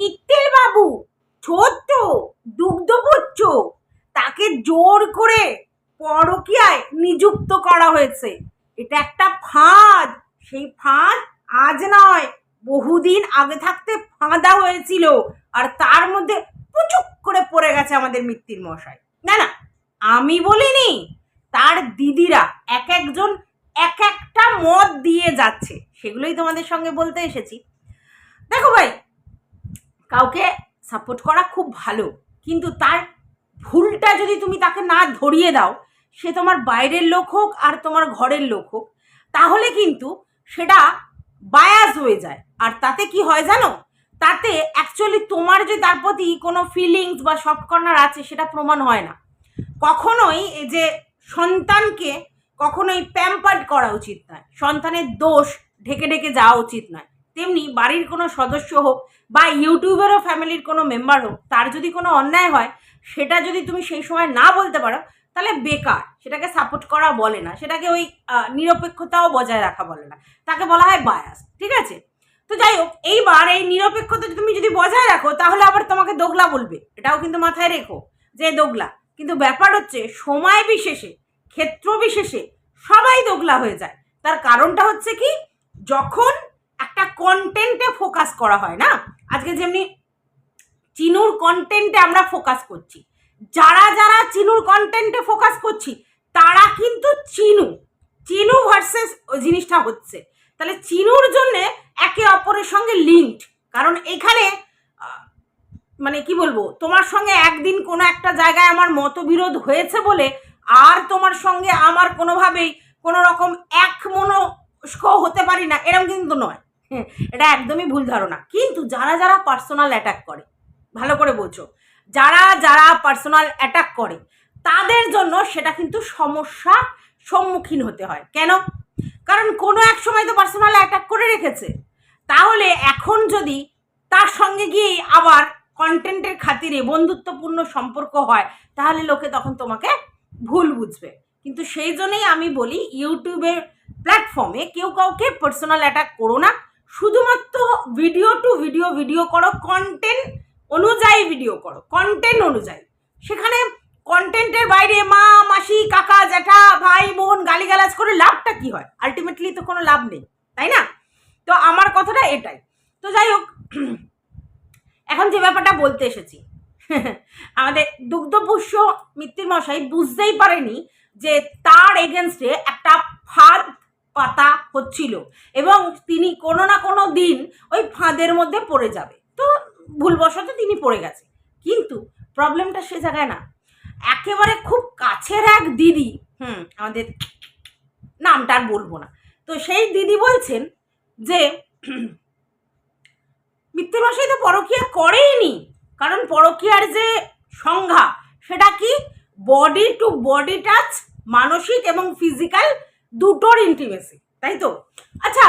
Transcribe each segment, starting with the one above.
ইত্তেল বাবু, ছোট্ট দুগ্ধপুচ্ছ তাকে জোর করে পরকীয়ায় নিযুক্ত করা হয়েছে। এটা একটা ফাঁদ। সেই ফাঁদ আজ নয়, বহুদিন আগে থাকতে ফাঁদা হয়েছিল। আর তার মধ্যে পুচুক করে পড়ে গেছে আমাদের মৃত্যুর মশাই। না না, আমি বলিনি, তার দিদিরা এক একজন এক একটা মত দিয়ে যাচ্ছে। সেগুলোই তোমাদের সঙ্গে বলতে এসেছি। দেখো ভাই কাউকে সাপোর্ট করা খুব ভালো। কিন্তু তার ভুলটা যদি তুমি তাকে না ধরিয়ে দাও, সে তোমার বাইরের লোক হোক আর তোমার ঘরের লোক হোক, তাহলে কিন্তু সেটা বায়াস হয়ে যায়। আর তাতে কি হয় জানো? তাতে অ্যাকচুয়ালি তোমার যে তার প্রতি কোনো ফিলিংস বা সফট কর্নার আছে, সেটা প্রমাণ হয় না। কখনোই এই যে সন্তানকে কখনোই প্যাম্পার্ড করা উচিত নয়। সন্তানের দোষ ঢেকে ঢেকে যাওয়া উচিত নয়। তেমনি বাড়ির কোনো সদস্য হোক বা ইউটিউবেরও ফ্যামিলির কোনো মেম্বার হোক, তার যদি কোনো অন্যায় হয়, সেটা যদি তুমি সেই সময় না বলতে পারো, তাহলে বেকার। সেটাকে সাপোর্ট করা বলে না। সেটাকে ওই নিরপেক্ষতাও বজায় রাখা বলে না। তাকে বলা হয় বায়াস ঠিক আছে? তো যাই হোক, এইবার এই নিরপেক্ষতা তুমি যদি বজায় রাখো, তাহলে আবার তোমাকে দোগলা বলবে। এটাও কিন্তু মাথায় রেখো যে দোগলা। কিন্তু ব্যাপার হচ্ছে, সময় বিশেষে, ক্ষেত্র বিশেষে সবাই দোগলা হয়ে যায়। তার কারণটা হচ্ছে কি, যখন একটা কন্টেন্টে ফোকাস করা হয় না? আজকে যেমনি চিনুর কন্টেন্টে আমরা ফোকাস করছি। যারা যারা চিনুর কন্টেন্টে ফোকাস করছি, তারা কিন্তু চিনু। চিনু ভার্সেস জিনিসটা হচ্ছে। তাহলে চিনুর জন্য একে অপরের সঙ্গে লিঙ্কড কারণ এখানে মানে কি বলব, তোমার সঙ্গে একদিন কোনো একটা জায়গায় আমার মতবিরোধ হয়েছে বলে, আর তোমার সঙ্গে আমার কোনোভাবেই কোনো রকম এক মনস্ক হতে পারি না এরকম কিন্তু নয়। এটা একদমই ভুল ধারণা। কিন্তু যারা যারা পার্সোনাল অ্যাটাক করে, ভালো করে বোঝো, যারা যারা পার্সোনাল অ্যাটাক করে, তাদের জন্য সেটা কিন্তু সমস্যা সম্মুখীন হতে হয়। কেন? কারণ কোনো এক সময় তো পার্সোনাল অ্যাটাক করে রেখেছে। তাহলে এখন যদি তার সঙ্গে গিয়ে আবার কন্টেন্টের খাতিরে বন্ধুত্বপূর্ণ সম্পর্ক হয়, তাহলে লোকে তখন তোমাকে ভুল বুঝবে। কিন্তু সেই জন্যই আমি বলি, ইউটিউবের প্ল্যাটফর্মে কেউ কাউকে পার্সোনাল অ্যাটাক করো না। শুধুমাত্র ভিডিও টু ভিডিও ভিডিও করো কন্টেন্ট অনুযায়ী ভিডিও করো কন্টেন্ট অনুযায়ী। সেখানে কন্টেন্টের বাইরে মা, মাসি, কাকা, জ্যাঠা, ভাই, বোন গালিগালাজ করে লাভটা কি হয়? আলটিমেটলি তো কোনো লাভ নেই, তাই না? তো আমার কথাটা এটাই। তো যাই হোক, এখন যে ব্যাপারটা বলতে এসেছি, আমাদের দুগ্ধপুষ্য মিত্তির মশাই বুঝতেই পারেনি যে তার এগেনস্টে একটা ফাঁদ পাতা হচ্ছিল এবং তিনি কোনো না কোনো দিন ওই ফাঁদের মধ্যে পড়ে যাবে। তো ভুলবশত তিনি পড়ে গেছে। কিন্তু প্রবলেমটা সে জায়গায় না। একেবারে খুব কাছের এক দিদি, হুম, আমাদের নামটা আর বলব না। তো সেই দিদি বলছেন যে মৃত্যুমশাই তো পরকীয়া করেইনি। কারণ পরকীয়ার যে সংজ্ঞা, সেটা কি? বডি টু বডি টাচ মানসিক এবং ফিজিক্যাল দুটোর ইন্টিমেসি তাই তো? আচ্ছা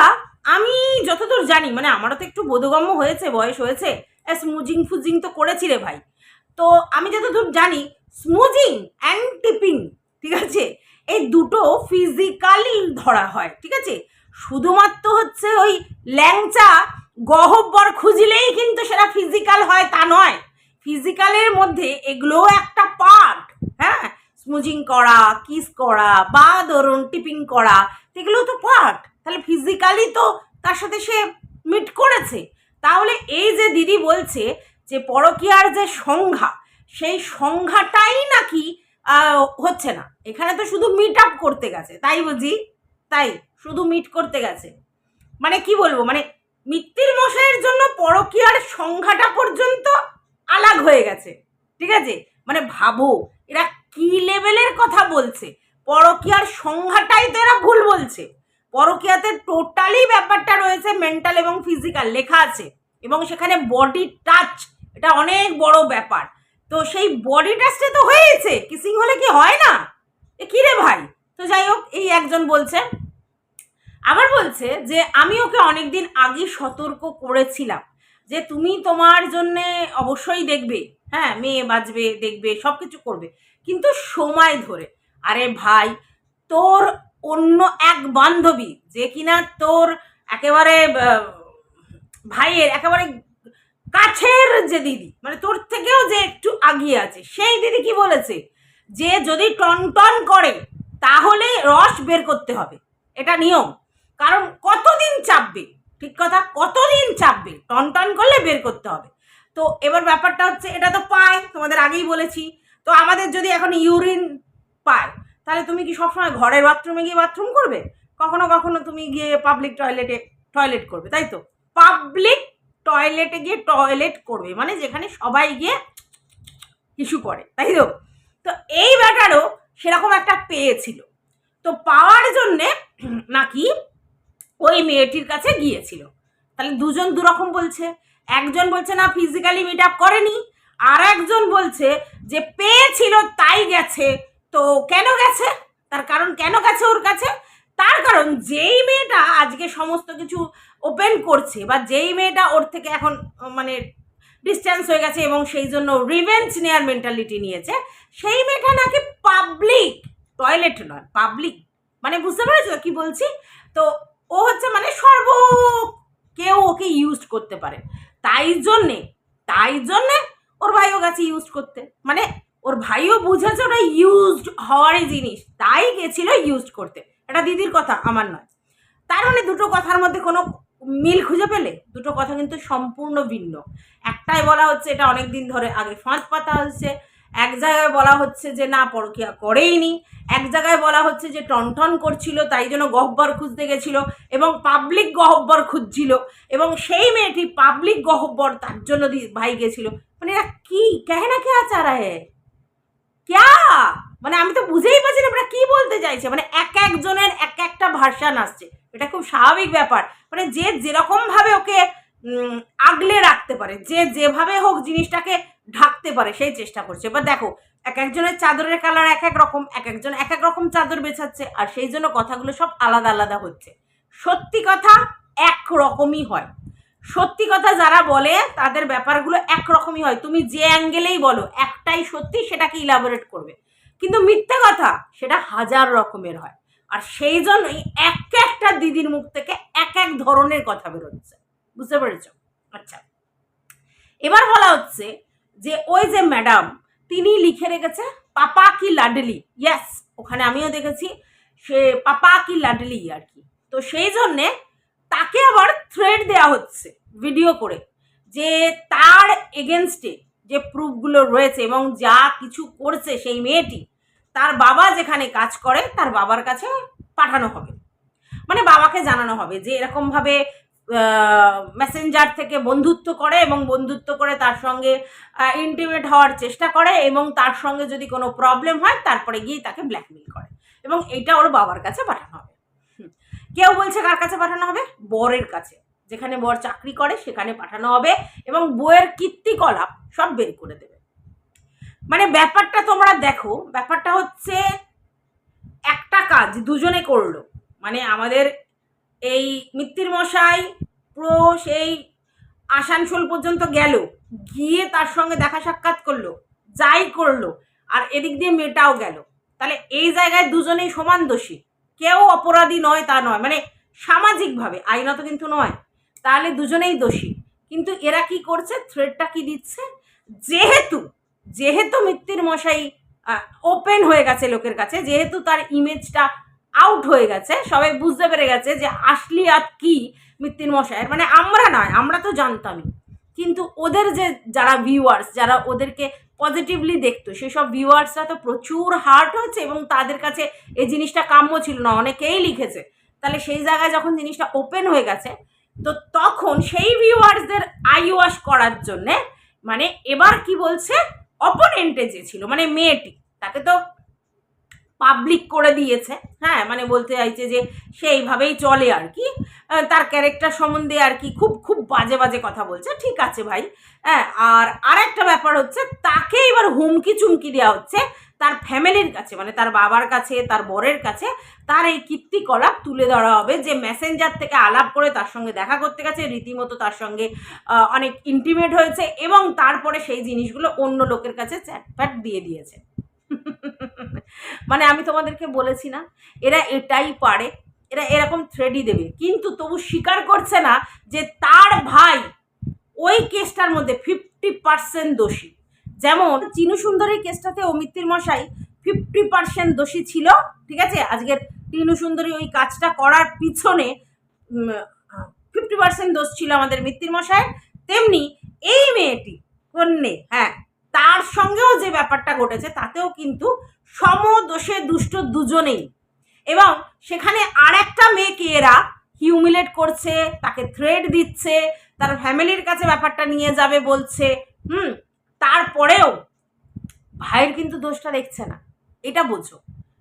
আমি যতদূর জানি মানে আমারও তো একটু বোধগম্য হয়েছে, বয়স হয়েছে স্মুজিং ফুজিং তো করেছি রে ভাই। তো আমি যতদূর জানি স্মুজিং অ্যান্ড টিপিং ঠিক আছে? এই দুটো ফিজিক্যালি ধরা হয়, ঠিক আছে? শুধুমাত্র হচ্ছে ওই ল্যাংচা গহব্বর খুঁজলেই কিন্তু সেটা ফিজিক্যাল হয়, তা নয়। ফিজিক্যালের মধ্যে এগুলোও একটা পার্ট হ্যাঁ? স্মুজিং করা, কিস করা, বা ধরুন টিপিং করা এগুলো তো পার্ট। তাহলে ফিজিক্যালি তো তার সাথে সে মিট করেছে। তাহলে এই যে দিদি বলছে যে পরকীয়ার যে সংজ্ঞা, সেই সংজ্ঞাটাই নাকি হচ্ছে না। এখানে তো শুধু মিট আপ করতে গেছে। তাই বুঝি? তাই, শুধু মিট করতে গেছে। মানে কি বলব? মানে মৃত্যুর মশাইয়ের জন্য পরকীয়ার সংখ্যাটা পর্যন্ত আলাগ হয়ে গেছে। ঠিক আছে? মানে ভাবো, এরা কি লেভেলের কথা বলছে? পরকীয়ার সংজ্ঞাটাই তো এরা ভুল বলছে। পরকীয়াতে টোটালি ব্যাপারটা রয়েছে মেন্টাল এবং ফিজিক্যাল, লেখা আছে। এবং সেখানে বডি টাচ, এটা অনেক বড় ব্যাপার। তো সেই বডি টাচটা তো হয়েছে, কিসিং হলে কি হয় না? এ কি রে ভাই? তো যাই হোক, এই একজন বলছে, আবার বলছে যে, আমি ওকে অনেকদিন আগে সতর্ক করেছিলাম যে, তুমি তোমার জন্যে অবশ্যই দেখবে হ্যাঁ মেয়ে বাজবে, দেখবে সব কিছু করবে। কিন্তু সময় ধরে। আরে ভাই, তোর অন্য এক বান্ধবী যে কিনা তোর একেবারে ভাইয়ের একেবারে কাছের যে দিদি মানে তোর থেকেও যে একটু আগিয়ে আছে, সেই দিদি কি বলেছে? যে যদি টন টন করে, তাহলে রস বের করতে হবে। এটা নিয়ম। কারণ কতদিন চাপবে? ঠিক কথা, কতদিন চাপবে? টন টন করলে বের করতে হবে। তো এবার ব্যাপারটা হচ্ছে, এটা তো পায়, তোমাদের আগেই বলেছি। তো আমাদের যদি এখন ইউরিন পায়, তাহলে তুমি কি সবসময় ঘরের বাথরুমে গিয়ে বাথরুম করবে? কখনো কখনো তুমি গিয়ে পাবলিক টয়লেটে টয়লেট করবে, তাই তো? পাবলিক টয়লেটে গিয়ে টয়লেট করবে মানে যেখানে সবাই গিয়ে ইস্যু করে, তাই তো? তো এই ব্যাটারও সেরকম একটা পেয়েছিল। তো পাওয়ার জন্যে নাকি ওই মেয়েটির কাছে গিয়েছিল। তাহলে দুজন দুরকম বলছে। একজন বলছে, না ফিজিক্যালি মিট আপ করেনি। আর একজন বলছে যে পেয়েছিল, তাই গেছে। তো কেন গেছে? তার কারণ কেন গেছে ওর কাছে? তার কারণ যেই মেয়েটা আজকে সমস্ত কিছু ওপেন করছে বা যেই মেয়েটা ওর থেকে এখন মানে ডিস্টেন্স হয়ে গেছে এবং সেই জন্য রিভেঞ্জ নেয়ার মেন্টালিটি নিয়েছে, সেই মেয়েটা নাকি পাবলিক টয়লেট নয় পাবলিক মানে বুঝতে পেরেছ কি বলছি? তো ও হচ্ছে মানে সর্ব কেউ ওকে ইউজ করতে পারে। তাই জন্যে তাই জন্যে ওর ভাইও গেছে ইউজ করতে। মানে ওর ভাইও বুঝেছে ওটা ইউজড হওয়ারই জিনিস, তাই গেছিল ইউজ করতে। এটা দিদির কথা, আমার নয়। তার মানে দুটো কথার মধ্যে কোনো মিল খুঁজে পেলে? দুটো কথা কিন্তু সম্পূর্ণ ভিন্ন। একটাই বলা হচ্ছে এটা অনেক দিন ধরে আগে ফাঁস পাতা হচ্ছে। এক জায়গায় বলা হচ্ছে যে না, পরকিয়া করেইনি। এক জায়গায় বলা হচ্ছে যে টনটন করছিল, তাই জন্য গহব্বর খুঁজতে গেছিল এবং পাবলিক গহব্বর খুঁজছিল এবং সেই মেয়েটি পাবলিক গহব্বর তার জন্য ভাই গেছিল। মানে এরা কি? কেনা কে আচারা হে? ক্যা? মানে আমি তো বুঝেই পাচ্ছি না ওরা কি বলতে চাইছে? মানে এক একজনের এক একটা ভার্সান আসছে এটা খুব স্বাভাবিক ব্যাপার। মানে যে যেরকম ভাবে ওকে আগলে রাখতে পারে, যে যেভাবে হোক জিনিসটাকে ঢাকতে পারে, সেই চেষ্টা করছে। এবার দেখো, এক একজনের চাদরের কালার এক এক রকম, এক একজন এক এক রকম চাদর বেছাচ্ছে, আর সেই জন্য কথাগুলো সব আলাদা আলাদা হচ্ছে। সত্যি কথা, এক রকমই হয়। সত্যি কথা যারা বলে, তাদের ব্যাপারগুলো একরকমই হয়। তুমি যে অ্যাঙ্গেলেই বলো, একটাই সত্যি সেটাকে ইলাবোরেট করবে? কিন্তু মিথ্যে কথা, সেটা হাজার রকমের হয়। আর সেই জন্যই এক একটা দিদির মুখ থেকে এক এক ধরনের কথা বেরোচ্ছে। বুঝতে পেরেছ? আচ্ছা। এবার বলা হচ্ছে যে, ওই যে ম্যাডাম, তিনি লিখে রেখেছে, পাপা কি লাডলি? ইয়েস ওখানে আমিও দেখেছি। সে পাপা কি লাডলি আর কি। তো সেই জন্যে তাকে আবার থ্রেড দেওয়া হচ্ছে ভিডিও করে, যে তার এগেনস্টে যে প্রুফগুলো রয়েছে এবং যা কিছু করছে সেই মেয়েটি, তার বাবা যেখানে কাজ করে, তার বাবার কাছে পাঠানো হবে মানে বাবাকে জানানো হবে যে এরকমভাবে মেসেঞ্জার থেকে বন্ধুত্ব করে এবং বন্ধুত্ব করে তার সঙ্গে ইন্টিমেট হওয়ার চেষ্টা করে এবং তার সঙ্গে যদি কোনো প্রবলেম হয়, তারপরে গিয়ে তাকে ব্ল্যাকমেল করে এবং এটা ওর বাবার কাছে পাঠানো। কেউ বলছে কার কাছে পাঠানো হবে? বরের কাছে। যেখানে বর চাকরি করে, সেখানে পাঠানো হবে এবং বইয়ের কীর্তিকলাপ সব বের করে দেবে। মানে ব্যাপারটা তোমরা দেখো, ব্যাপারটা হচ্ছে একটা কাজ দুজনে করল। মানে আমাদের এই মিত্তির মশাই, পুরো সেই আসানসোল পর্যন্ত গেল, গিয়ে তার সঙ্গে দেখা সাক্ষাৎ করল, যাই করল, আর এদিক দিয়ে মেয়েটাও গেল। তাহলে এই জায়গায় দুজনেই সমান দোষী। কেউ অপরাধী নয় তা নয় মানে সামাজিকভাবে, আইনত কিন্তু নয়, তাহলে দুজনেই দোষী। কিন্তু এরা কি করছে? থ্রেডটা কি দিচ্ছে? যেহেতু যেহেতু মিত্তির মশাই ওপেন হয়ে গেছে লোকের কাছে, যেহেতু তার ইমেজটা আউট হয়ে গেছে, সবাই বুঝতে পেরে গেছে যে আসলি আর কি মিত্তির মশাইয়ের মানে আমরা নয়, আমরা তো জানতামই। কিন্তু ওদের যে, যারা ভিউয়ার্স যারা ওদেরকে পজিটিভলি দেখতো। সেসব ভিউয়ার্সরা তো প্রচুর হার্ট হয়েছে এবং তাদের কাছে এই জিনিসটা কাম্য ছিল না। অনেকেই লিখেছে। তাহলে সেই জায়গায় যখন জিনিসটা ওপেন হয়ে গেছে, তো তখন সেই ভিউয়ার্সদের আই ওয়াশ করার জন্যে মানে এবার কি বলছে? অপোনেন্টে যে ছিল মানে মেয়েটি, তাকে তো পাবলিক করে দিয়েছে। হ্যাঁ মানে বলতে চাইছে যে সেইভাবেই চলে আর কি। তার ক্যারেক্টার সম্বন্ধে আর কি খুব খুব বাজে বাজে কথা বলছে। ঠিক আছে ভাই। হ্যাঁ আর আরেকটা ব্যাপার হচ্ছে, তাকে এবার হুমকি চুমকি দেওয়া হচ্ছে তার ফ্যামিলির কাছে মানে তার বাবার কাছে, তার বরের কাছে। তার এই কীর্তিকলাপ তুলে ধরা হবে যে মেসেঞ্জার থেকে আলাপ করে তার সঙ্গে দেখা করতে গেছে। রীতিমতো তার সঙ্গে অনেক ইন্টিমেট হয়েছে এবং তারপরে সেই জিনিসগুলো অন্য লোকের কাছে চ্যাটপ্যাট দিয়ে দিয়েছে। মানে আমি তোমাদেরকে বলেছি না, এরা এটাই পারে। এরা এরকম থ্রেডই দেবে। কিন্তু তবু স্বীকার করছে না যে তার ভাই ওই কেসটার মধ্যে ফিফটি পার্সেন্ট দোষী। যেমন চিনু সুন্দরী কেসটাতে অমিত্তির মশাই ফিফটি পার্সেন্ট দোষী ছিল, ঠিক আছে? আজকের টিনু সুন্দরী ওই কাজটা করার পিছনে ফিফটি পার্সেন্ট দোষ ছিল আমাদের মিত্তির মশাই। তেমনি এই মেয়েটি, কন্যে হ্যাঁ তার সঙ্গেও যে ব্যাপারটা ঘটেছে, তাতেও কিন্তু সম দোষে দুষ্ট দুজনেই। এবং সেখানে আর একটা মেয়েকে এরা হিউমিলেট করছে, তাকে থ্রেড দিচ্ছে, তার ফ্যামিলির কাছে ব্যাপারটা নিয়ে যাবে বলছে। হুম, তারপরেও ভাইয়ের কিন্তু দোষটা দেখছে না। এটা বোঝো।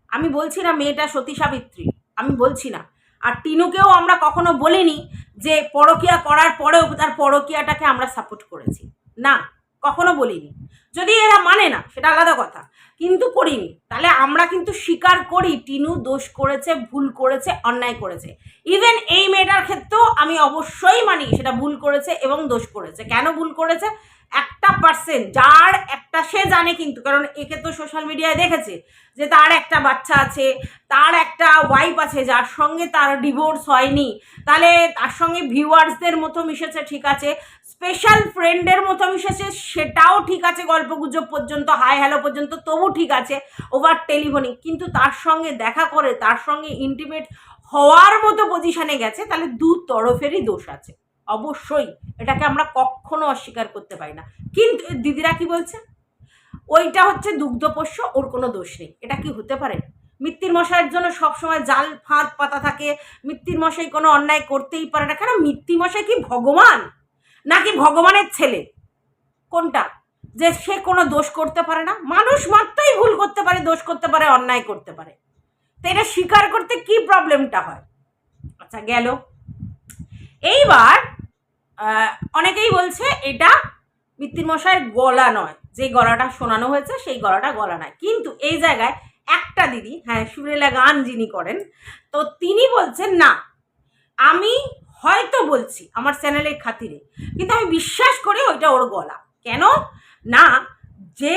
আমি বলছি না মেয়েটা সতী সাবিত্রী, আমি বলছি না। আর টিনুকেও আমরা কখনো বলিনি যে পরকিয়া করার পরেও তার পরকিয়াটাকে আমরা সাপোর্ট করেছি। না। কখনো বলিনি। যদি এরা মানে না, সেটা আলাদা কথা। কিন্তু করিনি। তাহলে আমরা কিন্তু স্বীকার করি, টিনু দোষ করেছে, ভুল করেছে, অন্যায় করেছে। ইভেন এই মেয়েটার ক্ষেত্রেও আমি অবশ্যই মানি, সেটা ভুল করেছে এবং দোষ করেছে। কেন ভুল করেছে? একটা পার্সেন্ট যার একটা, সে জানে কিন্তু। কারণ একে তো সোশ্যাল মিডিয়ায় দেখেছে যে তার একটা বাচ্চা আছে, তার একটা ওয়াইফ আছে, যার সঙ্গে তার ডিভোর্স হয়নি। তাহলে তার সঙ্গে ভিউয়ার্সদের মতো মিশেছে, ঠিক আছে। স্পেশাল ফ্রেন্ডের মতো মিশেছে সেটাও ঠিক আছে, গল্পগুজব পর্যন্ত হাই হ্যালো পর্যন্ত, তবু ঠিক আছে ওভার টেলিফোনিক কিন্তু তার সঙ্গে দেখা করে, তার সঙ্গে ইন্টিমেট হওয়ার মতো পজিশনে গেছে, তাহলে দু তরফেরই দোষ আছে। অবশ্যই, এটাকে আমরা কখনো অস্বীকার করতে পারি না। কিন্তু দিদিরা কি বলছে? ওইটা হচ্ছে দুগ্ধপোষ্য ওর কোনো দোষ নেই। এটা কি হতে পারে? মৃত্যুর মশাইয়ের জন্য সবসময় জাল, ফাঁদ, পাতা থাকে। মৃত্যুর মশাই কোনো অন্যায় করতেই পারে না। কেন? মৃত্যু মশাই কি ভগবান? নাকি ভগবানের ছেলে? কোনটা? যে সে কোনো দোষ করতে পারে না? মানুষ মাত্রই ভুল করতে পারে, দোষ করতে পারে, অন্যায় করতে পারে। তো এটা স্বীকার করতে কি প্রবলেমটা হয়? আচ্ছা গেল। এইবার অনেকেই বলছে এটা মশাইয়ের গলা নয়। যে গলাটা শোনানো হয়েছে, সেই গলাটা গলা নয়। কিন্তু এই জায়গায় একটা দিদি হ্যাঁ সুরেলা গান যিনি করেন, তো তিনি বলছেন, না, আমি হয়তো বলছি আমার চ্যানেলের খাতিরে, কিন্তু আমি বিশ্বাস করি ওইটা ওর গলা। কেন? না, যে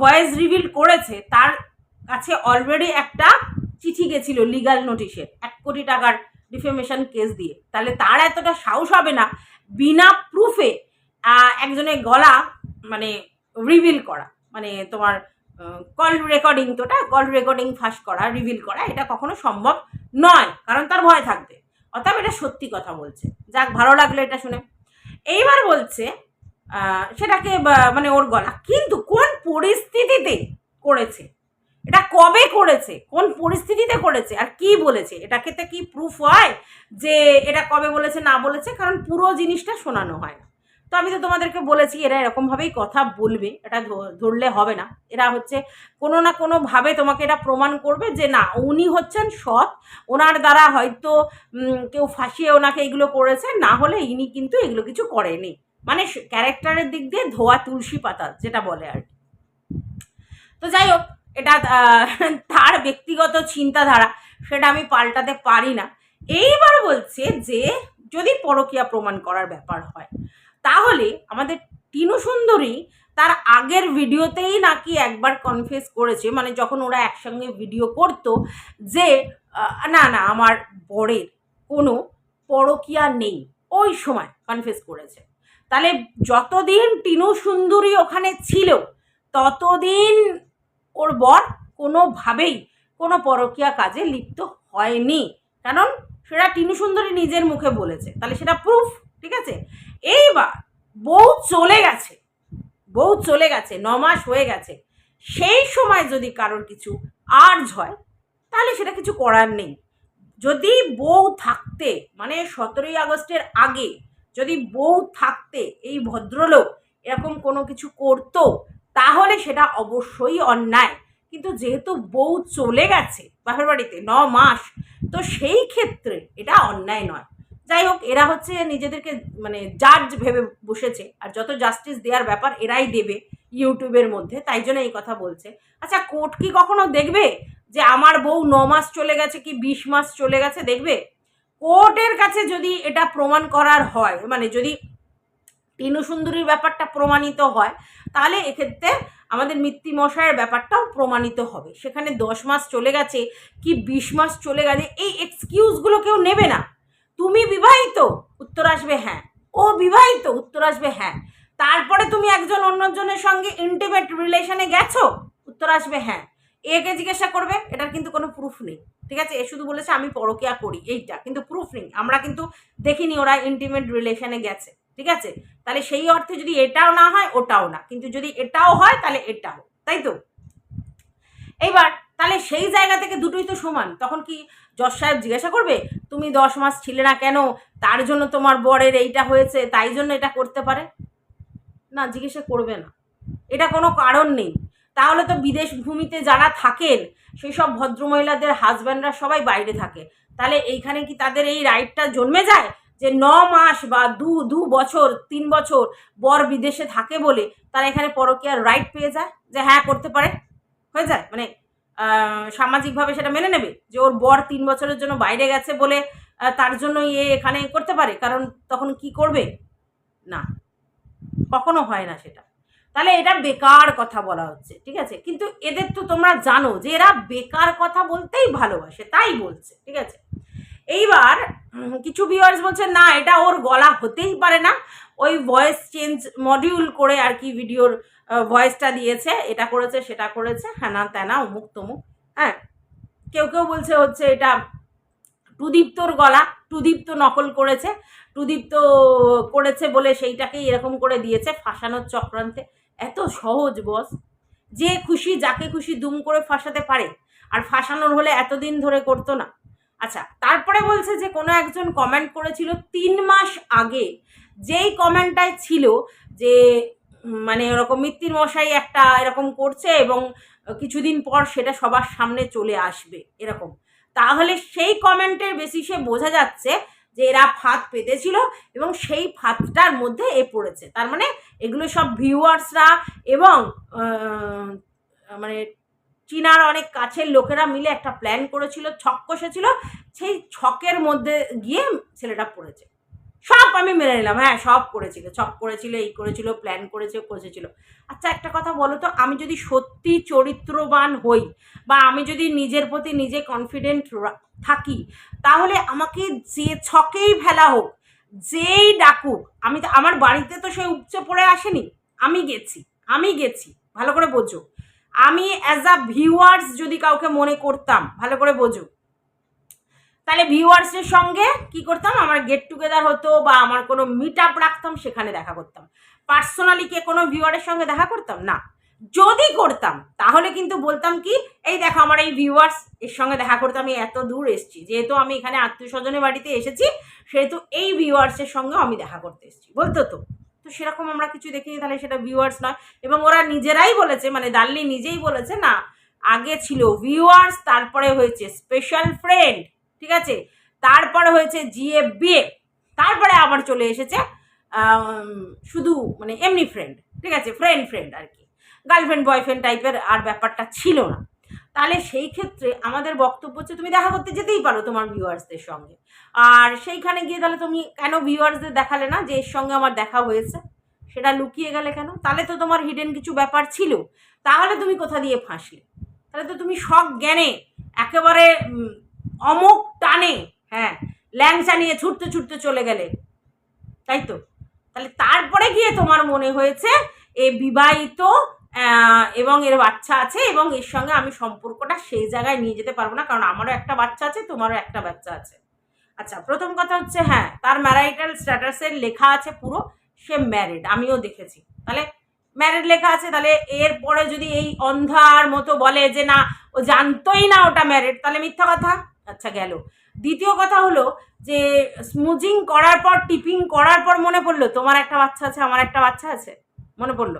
ভয়েস রিভিল করেছে, তার কাছে অলরেডি একটা চিঠি গেছিল লিগাল নোটিশের এক কোটি টাকার ডিফেমেশন কেস দিয়ে। তাহলে তার এতটা সাহস হবে না বিনা প্রুফে একজনের গলা মানে রিভিল করা। মানে তোমার কল রেকর্ডিং তোটা কল রেকর্ডিং ফাঁস করা রিভিল করা, এটা কখনো সম্ভব নয়, কারণ তার ভয় থাকবে। অর্থাৎ এটা সত্যি কথা বলছে। যাক, ভালো লাগল এটা শুনে। এইবার বলছে সেটাকে মানে ওর গলা। কিন্তু কোন পরিস্থিতিতে করেছে? এটা কবে করেছে? কোন পরিস্থিতিতে করেছে? আর কি বলেছে? এটাকে তো কি প্রুফ হয় যে এটা কবে বলেছে, না বলেছে? কারণ পুরো জিনিসটা শোনানো হয় না। তো আমি তো তোমাদেরকে বলেছি, এরা এরকমভাবেই কথা বলবে, এটা ধরলে হবে না। এরা হচ্ছে কোনো না কোনোভাবে তোমাকে এটা প্রমাণ করবে যে না, উনি হচ্ছেন সৎ, ওনার দ্বারা হয়তো কেউ ফাঁসিয়ে ওনাকে এগুলো করেছে, না হলে ইনি কিন্তু এগুলো কিছু করেনি। মানে ক্যারেক্টারের দিক দিয়ে ধোয়া তুলসী পাতা, যেটা বলে আর কি। তো যাই হোক, এটা তার ব্যক্তিগত চিন্তাধারা, সেটা আমি পাল্টাতে পারি না। এইবার বলছে যে, যদি পরকীয়া প্রমাণ করার ব্যাপার হয় তাহলে আমাদের টিনু সুন্দরী তার আগের ভিডিওতেই নাকি একবার কনফেস করেছে মানে যখন ওরা একসঙ্গে ভিডিও করতো যে না না, আমার বরের কোনো পরকীয়া নেই, ওই সময় কনফেস করেছে। তাহলে যতদিন টিনু সুন্দরী ওখানে ছিল, ততদিন ওর বর কোনোভাবেই কোনো পরকীয়া কাজে লিপ্ত হয়নি। কারণ সেটা টিনু সুন্দরী নিজের মুখে বলেছে, তাহলে সেটা প্রুফ ঠিক আছে? এইবার বউ চলে গেছে। বউ চলে গেছে, ন মাস হয়ে গেছে। সেই সময় যদি কারোর কিছু আর্জ হয়, তাহলে সেটা কিছু করার নেই। যদি বউ থাকতে মানে সতেরোই আগস্টের আগে যদি বউ থাকতে এই ভদ্রলোক এরকম কোনো কিছু করতো, তাহলে সেটা অবশ্যই অন্যায়। কিন্তু যেহেতু বউ চলে গেছে বাপের বাড়িতে, ন মাস, তো সেই ক্ষেত্রে এটা অন্যায় নয়। যাই হোক, এরা হচ্ছে নিজেদেরকে মানে জাজ ভেবে বসেছে। আর যত জাস্টিস দেওয়ার ব্যাপার, এরাই দেবে ইউটিউবের মধ্যে। তাই জন্য এই কথা বলছে। আচ্ছা কোর্ট কি কখনো দেখবে যে আমার বউ ন মাস চলে গেছে কি বিশ মাস চলে গেছে? দেখবে? কোর্টের কাছে যদি এটা প্রমাণ করার হয় মানে যদি টিনু সুন্দরীর ব্যাপারটা প্রমাণিত হয়, তাহলে এক্ষেত্রে আমাদের মৃত্যু মশাইয়ের ব্যাপারটাও প্রমাণিত হবে। সেখানে দশ মাস চলে গেছে কি বিশ মাস চলে গেছে, এই এক্সকিউজগুলো কেউ নেবে না। তুমি বিবাহিত? উত্তর আসবে হ্যাঁ। ও বিবাহিত? উত্তর আসবে হ্যাঁ। তারপরে তুমি একজন অন্যজনের সঙ্গে ইন্টিমেট রিলেশনে গেছো? উত্তর আসবে হ্যাঁ। একে জিজ্ঞাসা করবে? এটার কিন্তু কোনো প্রুফ নেই। ঠিক আছে? এ শুধু বলেছে, আমি পরকিয়া করি। এইটা কিন্তু প্রুফ নেই। আমরা কিন্তু দেখিনি ওরা ইন্টিমেট রিলেশনে গেছে। ঠিক আছে? তাহলে সেই অর্থে যদি এটাও না হয়, ওটাও না। কিন্তু যদি এটাও হয়, তাহলে এটাও। তাই তো? এইবার তাহলে সেই জায়গা থেকে দুটোই তো সমান। তখন কি যশ সাহেব জিজ্ঞাসা করবে, তুমি দশ মাস ছিলে না কেন? তার জন্য তোমার বরের এইটা হয়েছে, তাই জন্য এটা করতে পারে? না, জিজ্ঞাসা করবে না। এটা কোনো কারণ নেই। তাহলে তো বিদেশ ভূমিতে যারা থাকেন সেই সব ভদ্রমহিলাদের হাজব্যান্ডরা সবাই বাইরে থাকে। তাহলে এইখানে কি তাদের এই রাইটটা জন্মে যায়? যে ন মাস বা দু দু বছর, তিন বছর বর বিদেশে থাকে বলে তারা এখানে পরকীয়ার রাইট পেয়ে যায়? যে হ্যাঁ করতে পারে। হয়ে যায়? মানে সামাজিকভাবে সেটা মেনে নেবে যে ওর বর তিন বছরের জন্য বাইরে গেছে বলে তার জন্য ইয়ে এখানে করতে পারে, কারণ তখন কি করবে? না, কখনো হয় না সেটা। তাহলে এটা বেকার কথা বলা হচ্ছে, ঠিক আছে? কিন্তু এদের তো তোমরা জানো যে এরা বেকার কথা বলতেই ভালোবাসে, তাই বলছে, ঠিক আছে? এইবার কিছু ভিউয়ার্স বলছে, না, এটা ওর গলা হতেই পারে না। ওই ভয়েস চেঞ্জ মডিউল করে আর কি ভিডিওর ভয়েসটা দিয়েছে, এটা করেছে, সেটা করেছে হ্যানা ত্যানা, অমুক তমুক হ্যাঁ? কেউ কেউ বলছে হচ্ছে এটা টুদীপ্তর গলা টুদীপ্ত নকল করেছে টুদীপ্ত করেছে বলে সেইটাকেই এরকম করে দিয়েছে ফাঁসানোর চক্রান্তে। এত সহজ বস যে খুশি, যাকে খুশি দুম করে ফাঁসাতে পারে, আর ফাঁসানোর হলে এতদিন ধরে করতো না। আচ্ছা তারপরে বলছে যে কোনো একজন কমেন্ট করেছিল তিন মাস আগে, যেই কমেন্টটায় ছিল যে মানে ওরকম মৃত্যুর মশাই একটা এরকম করছে এবং কিছুদিন পর সেটা সবার সামনে চলে আসবে, এরকম। তাহলে সেই কমেন্টের বেসিসে বোঝা যাচ্ছে যে এরা ফাঁদ পেতেছিল এবং সেই ফাঁদটার মধ্যে এ পড়েছে। তার মানে এগুলো সব ভিউয়ার্সরা এবং মানে চীনার অনেক কাছের লোকেরা মিলে একটা প্ল্যান করেছিল, ছক কষেছিল, সেই ছকের মধ্যে গিয়ে ছেলেটা পড়েছে। সব আমি মেনে নিলাম। হ্যাঁ সব করেছিল ছক করেছিল, এই করেছিল প্ল্যান করেছে, করেছিল। আচ্ছা একটা কথা বলো তো, আমি যদি সত্যি চরিত্রবান হই বা আমি যদি নিজের প্রতি নিজে কনফিডেন্ট থাকি, তাহলে আমাকে যে ছকেই ফেলা হোক, যেই ডাকুক, আমি তো, আমার বাড়িতে তো সে উপচে পড়ে আসেনি, আমি গেছি আমি গেছি, ভালো করে বোঝো। আমি অ্যাজ আ ভিউয়ার্স যদি কাউকে মনে করতাম, ভালো করে বোঝো। তাহলে ভিউয়ার্সের সঙ্গে কি করতাম? আমার গেট টুগেদার হতো বা আমার কোনো মিট আপ রাখতাম, সেখানে দেখা করতাম। পার্সোনালি কে কোনো ভিউয়ারের সঙ্গে দেখা করতাম? না। যদি করতাম, তাহলে কিন্তু বলতাম কি, এই দেখো, আমার এই ভিউয়ার্স এর সঙ্গে দেখা করতে আমি এত দূর এসেছি। যেহেতু আমি এখানে আত্মীয় স্বজনের বাড়িতে এসেছি, সেহেতু এই ভিউয়ার্সের সঙ্গে আমি দেখা করতে এসেছি। বলতো তো? তো সেরকম আমরা কিছু দেখিনি, তাহলে সেটা ভিউয়ার্স নয়। এবং ওরা নিজেরাই বলেছে মানে দাল্লি নিজেই বলেছে, না, আগে ছিল ভিউয়ার্স, তারপরে হয়েছে স্পেশাল ফ্রেন্ড ঠিক আছে? তারপর হয়েছে জিএ বিএ তারপরে আবার চলে এসেছে শুধু মানে এমনি ফ্রেন্ড ঠিক আছে? ফ্রেন্ড ফ্রেন্ড আর কি। গার্লফ্রেন্ড বয়ফ্রেন্ড টাইপের আর ব্যাপারটা ছিল না। তাহলে সেই ক্ষেত্রে আমাদের বক্তব্য হচ্ছে তুমি দেখা করতে যেতেই পারো তোমার ভিউয়ার্সদের সঙ্গে। আর সেইখানে গিয়ে তাহলে তুমি কেন ভিউয়ার্সদের দেখালে না? যে এর সঙ্গে আমার দেখা হয়েছে। সেটা লুকিয়ে গেলে কেন? তাহলে তো তোমার হিডেন কিছু ব্যাপার ছিল। তাহলে তুমি কোথা দিয়ে ফাঁসলে? তাহলে তো তুমি সব জ্ঞানে একেবারে অমুক টানে হ্যাঁ ল্যাংচা নিয়ে ছুটতে ছুটতে চলে গেলে। তাই তো? তাহলে তারপরে গিয়ে তোমার মনে হয়েছে এ বিবাহিত এবং এর বাচ্চা আছে, এবং এর সঙ্গে আমি সম্পর্কটা সেই জায়গায় নিয়ে যেতে পারব না, কারণ আমারও একটা বাচ্চা আছে, তোমারও একটা বাচ্চা আছে। আচ্ছা প্রথম কথা হচ্ছে হ্যাঁ তার ম্যারাইটাল স্ট্যাটাসের লেখা আছে পুরো, সে ম্যারিড আমিও দেখেছি। তাহলে ম্যারিড লেখা আছে, তাহলে এরপরে যদি এই অন্ধার মতো বলে যে না, ও জানতোই না ওটা ম্যারিড তাহলে মিথ্যা কথা। আচ্ছা গেল। দ্বিতীয় কথা হলো যে, স্মুজিং করার পর, টিপিং করার পর মনে পড়ল, তোমার একটা বাচ্চা আছে, আমার একটা বাচ্চা আছে? মনে পড়ল।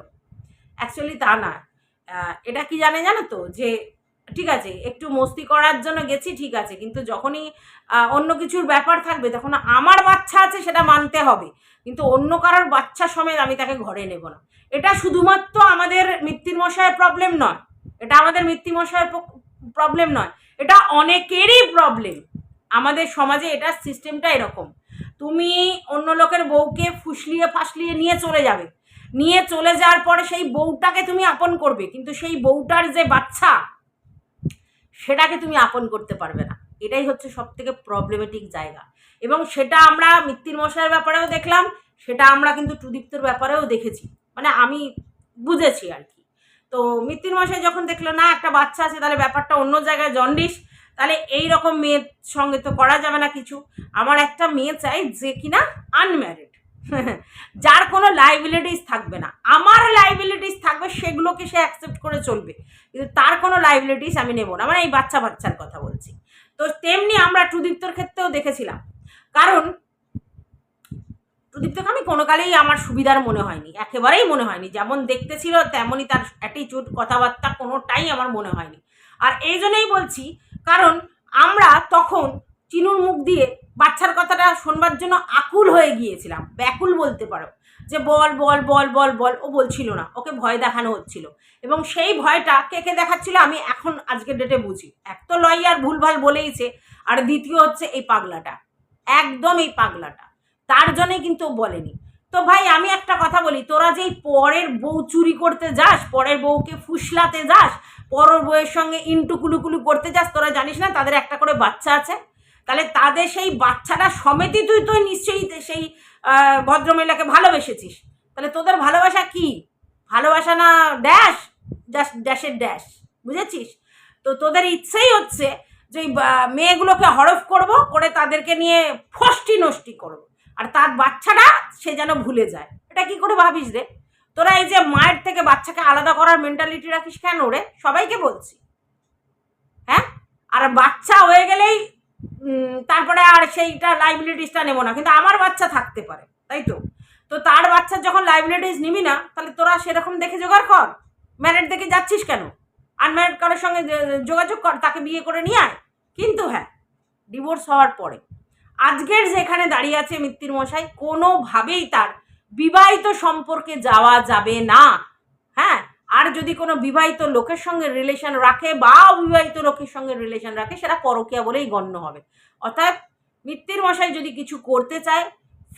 অ্যাকচুয়ালি তা না। এটা কি জানে জানো তো? যে, ঠিক আছে, একটু মস্তি করার জন্য গেছি, ঠিক আছে, কিন্তু যখনই অন্য কিছুর ব্যাপার থাকবে, তখন আমার বাচ্চা আছে সেটা মানতে হবে। কিন্তু অন্য কারোর বাচ্চা সমেত আমি তাকে ঘরে নেব না। এটা শুধুমাত্র আমাদের মৃত্যুর মশায়ের প্রবলেম নয়। এটা আমাদের মৃত্যু মশায়ের প্রবলেম নয়। এটা অনেকেরই প্রবলেম আমাদের সমাজে এটা সিস্টেমটা এরকম। তুমি অন্য লোকের বউকে ফুসলিয়ে ফাসলিয়ে নিয়ে চলে যাবে। নিয়ে চলে যাওয়ার পরে সেই বউটাকে তুমি আপন করবে, কিন্তু সেই বউটার যে বাচ্চা, সেটাকে তুমি আপন করতে পারবে না। এটাই হচ্ছে সব থেকে প্রবলেমেটিক জায়গা। এবং সেটা আমরা মিত্তির মশাইয়ের ব্যাপারেও দেখলাম, সেটা আমরা কিন্তু টুদীপ্তর ব্যাপারেও দেখেছি। মানে আমি বুঝেছি আর কি। তো মশাই যখন দেখল, না, একটা বাচ্চা আছে, তাহলে ব্যাপারটা অন্য জায়গায় জন্ডিস, তাহলে এই রকম মেয়ের সঙ্গে তো করা যাবে না কিছু। আমার একটা মেয়ে চাই যে কিনা আনম্যারিড যার কোনো লাইবিলিটিস থাকবে না। আমার লাইবিলিটিস থাকবে, সেগুলোকে সে অ্যাকসেপ্ট করে চলবে। কিন্তু তার কোনো লাইবিলিটিস আমি নেব না। মানে এই বাচ্চা বাচ্চার কথা বলছি। তো তেমনি আমরা টুদীপ্তর ক্ষেত্রেও দেখেছিলাম। কারণ প্রদীপ্তকে আমি কোনো কালেই আমার সুবিধার মনে হয়নি। একেবারেই মনে হয়নি। যেমন দেখতে ছিল তেমনই তার অ্যাটিচিউড কথাবার্তা কোনোটাই আমার মনে হয়নি। আর এই জন্যই বলছি, কারণ আমরা তখন চিনুর মুখ দিয়ে বাচ্চার কথাটা শোনবার জন্য আকুল হয়ে গিয়েছিলাম। ব্যাকুল বলতে পারো। যে বল বল বল বল বল, ও বলছিল না। ওকে ভয় দেখানো হচ্ছিল। এবং সেই ভয়টা কে কে দেখাচ্ছিল আমি এখন আজকের ডেটে বুঝি। এক তো লয়ার ভুলভাল বলেইছে, আর দ্বিতীয় হচ্ছে এই পাগলাটা। একদম এই পাগলাটা। তার জন্যই কিন্তু বলেনি। তো ভাই, আমি একটা কথা বলি, তোরা যেই পরের বউ চুরি করতে যাস, পরের বউকে ফুসলাতে যাস, পরের বউয়ের সঙ্গে ইন্টু কুলুকুলু করতে যাস, তোরা জানিস না তাদের একটা করে বাচ্চা আছে? তাহলে তাদের সেই বাচ্চাটা সমেতই তুই তুই নিশ্চয়ই সেই ভদ্রমহিলাকে ভালোবেসেছিস। তাহলে তোদের ভালোবাসা কি? ভালোবাসা না ড্যাশ ড্যাশ ড্যাশের ড্যাশ বুঝেছিস? তো তোদের ইচ্ছেই হচ্ছে যে মেয়েগুলোকে হরফ করব, করে তাদেরকে নিয়ে ফষ্টি নষ্টি করব। আর তার বাচ্চাটা সে যেন ভুলে যায়। এটা কি করে ভাবিস রে? তোরা এই যে মায়ের থেকে বাচ্চাকে আলাদা করার মেন্টালিটি রাখিস কেন রে? সবাইকে বলছি। হ্যাঁ? আর বাচ্চা হয়ে গেলেই তারপরে আর সেইটা লাইবিলিটিসটা নেব না। কিন্তু আমার বাচ্চা থাকতে পারে, তাই তো? তো তার বাচ্চার যখন লাইবিলিটিস নিবি না, তাহলে তোরা সেরকম দেখে জোগাড় কর। ম্যারেড দেখে যাচ্ছিস কেন? আনম্যারেড কারোর সঙ্গে যোগাযোগ কর, তাকে বিয়ে করে নিয়ে আয়। কিন্তু হ্যাঁ ডিভোর্স হওয়ার পরে। আজকের যেখানে দাঁড়িয়ে আছে মিত্তির মশাই, কোনোভাবেই তার বিবাহিত সম্পর্কে যাওয়া যাবে না। হ্যাঁ? আর যদি কোনো বিবাহিত লোকের সঙ্গে রিলেশন রাখে বা অবিবাহিত লোকের সঙ্গে রিলেশন রাখে, সেটা পরকীয়া বলেই গণ্য হবে। অর্থাৎ মিত্তির মশাই যদি কিছু করতে চায়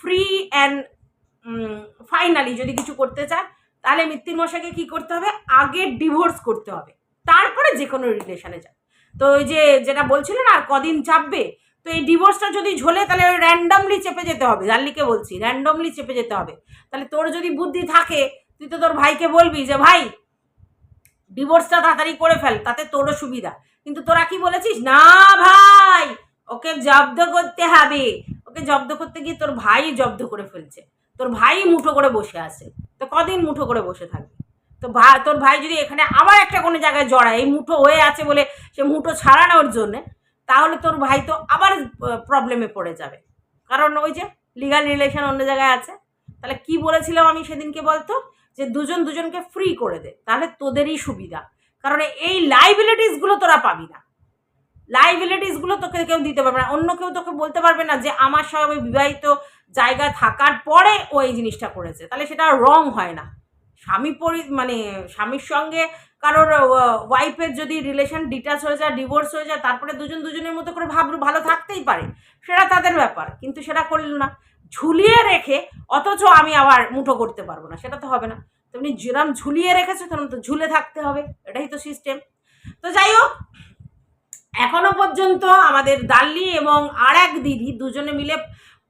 ফ্রি অ্যান্ড ফাইনালি যদি কিছু করতে চায়, তাহলে মিত্তির মশাইকে কি করতে হবে? আগে ডিভোর্স করতে হবে। তারপরে যে কোনো রিলেশনে যায় তো ওই যে যেটা বলছিল না, আর কদিন চাপবে? তো এই ডিভোর্সটা যদি ঝোলে, তাহলে র্যান্ডমলি চেপে যেতে হবে। জাল্লিকে বলছি র্যান্ডমলি চেপে যেতে হবে। তাহলে তোর যদি বুদ্ধি থাকে, তুই তো তোর ভাইকে বলবি যে, ভাই ডিভোর্সটা তাড়াতাড়ি করে ফেল, তাতে তোরও সুবিধা। কিন্তু তোরা কি বলেছিস? না, ভাই, ওকে জব্দ করতে হবে। ওকে জব্দ করতে গিয়ে তোর ভাই জব্দ করে ফেলছে। তোর ভাই মুঠো করে বসে আছে। তো কদিন মুঠো করে বসে থাকবে? তো ভাই তোর ভাই যদি এখানে আবার একটা কোনো জায়গায় জড়ায়, এই মুঠো হয়ে আছে বলে সে মুঠো ছাড়ানোর জন্যে তাহলে তোর ভাই তো আবার প্রবলেমে পড়ে যাবে। কারণ ওই যে লিগাল রিলেশন অন্য জায়গায় আছে। তাহলে কি বলেছিলাম আমি সেদিনকে বলতো? যে দুজন দুজনকে ফ্রি করে দে, তাহলে তোদেরই সুবিধা। কারণ এই লাইবিলিটিসগুলো তোরা পাবি না। লাইবিলিটিসগুলো তোকে কেউ দিতে পারবে না। অন্য কেউ তোকে বলতে পারবে না যে আমার সঙ্গে বিবাহিত জায়গায় থাকার পরে ও এই জিনিসটা করেছে। তাহলে সেটা রং হয় না। স্বামী পরি মানে স্বামীর সঙ্গে কারোর ওয়াইফের যদি রিলেশন ডিটাচ হয়ে যায় ডিভোর্স হয়ে যায়, তারপরে দুজন দুজনের মতো করে ভাব, ভালো থাকতেই পারে। সেটা তাদের ব্যাপার, কিন্তু সেটা করল না। ঝুলিয়ে রেখে, অথচ আমি আবার মুঠো করতে পারব না, সেটা তো হবে না। তেমনি যেরম ঝুলিয়ে রেখেছো, তেমন তো ঝুলে থাকতে হবে, এটাই তো সিস্টেম তো যাই হোক, এখনও পর্যন্ত আমাদের দাল্লি এবং আর এক দিদি দুজনে মিলে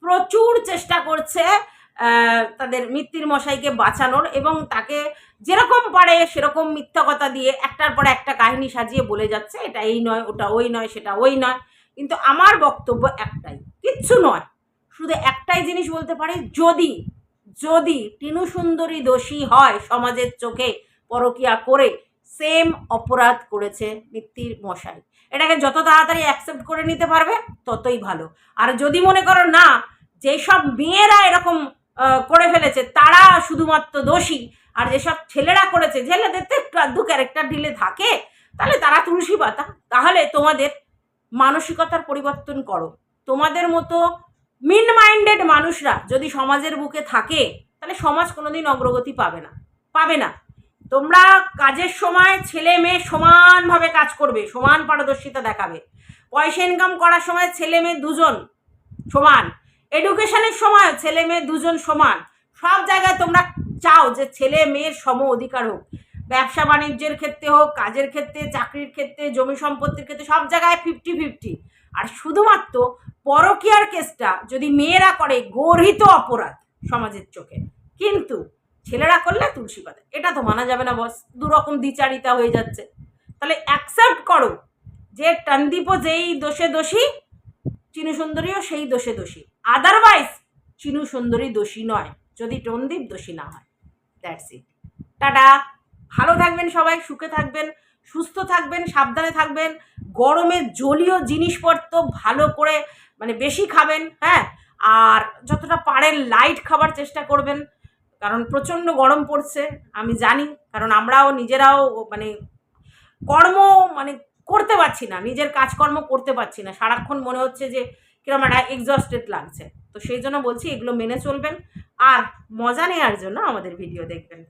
প্রচুর চেষ্টা করছে তাদের মিত্তির মশাইকে বাঁচানোর এবং তাকে যেরকম পারে সেরকম মিথ্যা কথা দিয়ে একটার পর একটা কাহিনী সাজিয়ে বলে যাচ্ছে, এটা এই নয়, ওটা ওই নয়, সেটা ওই নয়। কিন্তু আমার বক্তব্য একটাই, কিচ্ছু নয়। শুধু একটাই জিনিস বলতে পারি, যদি যদি টিনু সুন্দরী দোষী হয় সমাজের চোখে পরকিয়া করে, সেম অপরাধ করেছে মিত্তির মশাই। এটাকে যত তাড়াতাড়ি অ্যাকসেপ্ট করে নিতে পারবে, ততই ভালো। আর যদি মনে করো না, যেসব মেয়েরা এরকম করে ফেলেছে, তারা শুধুমাত্র দোষী। আর যেসব ছেলেরা করেছে, ছেলেদের তো একটু আধটু ক্যারেক্টার ঢিলে থাকে। তাহলে তারা তুলসী পাতা। তাহলে তোমাদের মানসিকতার পরিবর্তন করো। তোমাদের মতো মিন মাইন্ডেড মানুষরা যদি সমাজের বুকে থাকে, তাহলে সমাজ কোনোদিন অগ্রগতি পাবে না। পাবে না। তোমরা কাজের সময় ছেলে মেয়ে সমানভাবে কাজ করবে, সমান পারদর্শিতা দেখাবে। পয়সা ইনকাম করার সময় ছেলে মেয়ে দুজন সমান। এডুকেশনের সময় ছেলে মেয়ে দুজন সমান। সব জায়গায় তোমরা চাও যে ছেলে মেয়ের সম অধিকার হোক। ব্যবসা বাণিজ্যের ক্ষেত্রে হোক, কাজের ক্ষেত্রে, চাকরির ক্ষেত্রে, জমি সম্পত্তির ক্ষেত্রে সব জায়গায় ফিফটি ফিফটি আর শুধুমাত্র পরকীয়ার কেসটা যদি মেয়েরা করে, গর্হিত অপরাধ সমাজের চোখে। কিন্তু ছেলেরা করলে তুলসী পাতা। এটা তো মানা যাবে না, বস। দুরকম দ্বিচারিতা হয়ে যাচ্ছে। তাহলে অ্যাকসেপ্ট করো যে টন্দীপও যেই দোষে দোষী চিনু সুন্দরীও সেই দোষে দোষী। আদারওয়াইজ চিনু সুন্দরী দোষী নয়। যদি টন্দীপ দোষী না হয়। That's it tata. ভালো থাকবেন সবাই, সুখে থাকবেন, সুস্থ থাকবেন, সাবধানে থাকবেন। গরমে জলীয় জিনিসপত্র ভালো করে মানে বেশি খাবেন হ্যাঁ? আর যতটা পারেন লাইট খাবার চেষ্টা করবেন। কারণ প্রচণ্ড গরম পড়ছে, আমি জানি। কারণ আমরাও নিজেরাও মানে কর্ম মানে করতে পারছি না। নিজের কাজকর্ম করতে পারছি না। সারাক্ষণ মনে হচ্ছে যে কিরম একটা এক্সস্টেড লাগছে। তো সেই জন্য বলছি এগুলো মেনে চলবেন। আর মজা নেওয়ার জন্য আমাদের ভিডিও দেখবেন।